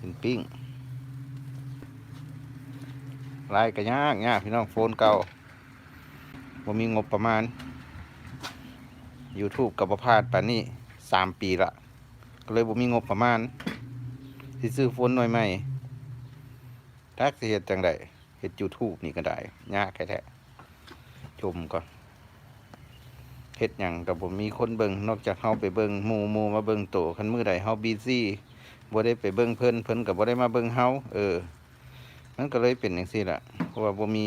เป็นปิ้งลายก็ยากยากพี่น้องโฟนเก่าบ่มีงบประมาณ YouTube กับประพาดปานนี้สามปีละก็เลยบ่มีงบประมาณสิซื้อโฟนหน่อยใหม่ทักสิเฮ็ดจังไดเฮ็ด YouTube นี่ก็ได้ยากแค่แท้ชมก่อนเฮ็ดหยังก็บ่มีคนเบิงนอกจากเฮาไปเบิงหมู่หมู่มาเบิงโตคันมือใดเฮาบีซี่ บ่ได้ไปเบิ่งเพิ่นเพิ่นก็บ่ได้มาเบิ่งเฮาเออ มันก็เลยเป็นจังซี่ล่ะเพราะว่าบ่มี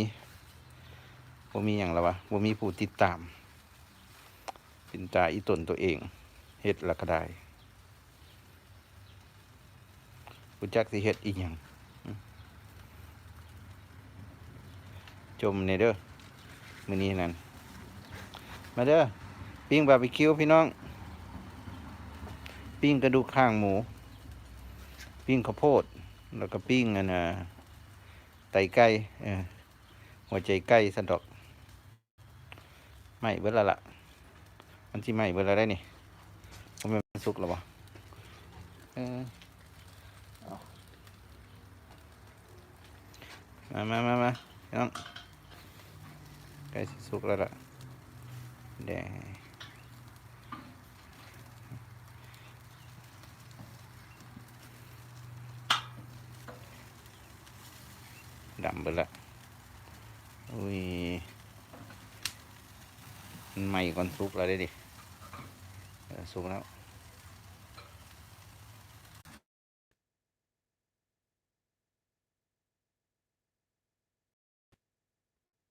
บ่มีหยังแล้ววะบ่มีผู้ติดตาม เป็นตาอีตนตัวเองเฮ็ดล้วก็ได้กูจักสิเฮ็ดอีหยังจมในเด้อมื้อนี้นั่นมาเด้อปิ้งบาร์บีคิวพี่น้อง ปิ้งกระดูกข้างหมู ปิ้งข้าวโพด แล้วก็ปิ้งอันน่ะไตไก่หัวใจไก่สันดอกไหม่เบิดและละมันสิไหม่เบิดและได้นี่ผมเป็นสุกแล้วบอมามามามาน้องใกล้สิสุกแล้วล่ะแดง ดำไปละอุ้ยมันใหม่ก่อนซุกเราได้ดิสุกแล้ว